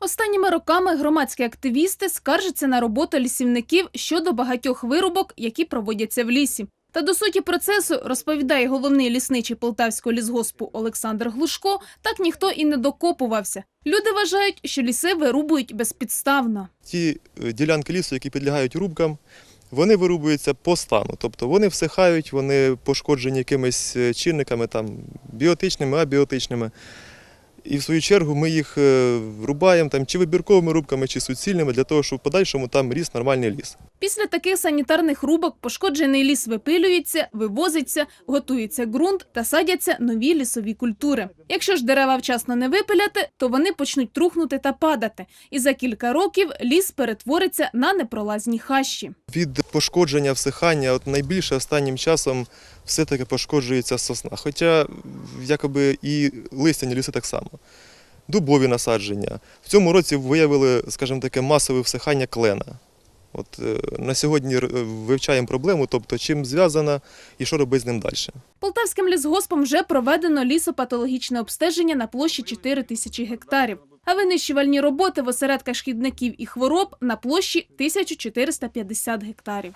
Останніми роками громадські активісти скаржаться на роботу лісівників щодо багатьох вирубок, які проводяться в лісі. Та до суті процесу розповідає головний лісничий Полтавського лісгоспу Олександр Глушко. Так ніхто і не докопувався. Люди вважають, що ліси вирубують безпідставно. ті е, ділянки лісу, які підлягають рубкам, вони вирубуються по стану. Тобто вони всихають, вони пошкоджені якимись е, чинниками там, біотичними, абіотичними. І в свою чергу ми їх е, рубаємо там, чи вибірковими рубками, чи суцільними, для того, щоб в подальшому там ріс нормальний ліс. Після таких санітарних рубок пошкоджений ліс випилюється, вивозиться, готується ґрунт та садяться нові лісові культури. Якщо ж дерева вчасно не випиляти, то вони почнуть трухнути та падати. І за кілька років ліс перетвориться на непролазні хащі. Від пошкодження, всихання, от найбільше останнім часом все-таки пошкоджується сосна. Хоча якоби і листяні ліси так само. Дубові насадження. В цьому році виявили, скажімо таке, масове всихання клена. От е, на сьогодні е, вивчаємо проблему, тобто чим зв'язана і що робити з ним далі. Полтавським лісгоспом вже проведено лісопатологічне обстеження на площі 4 тисячі гектарів. А винищувальні роботи в осередках шкідників і хвороб на площі 1450 гектарів.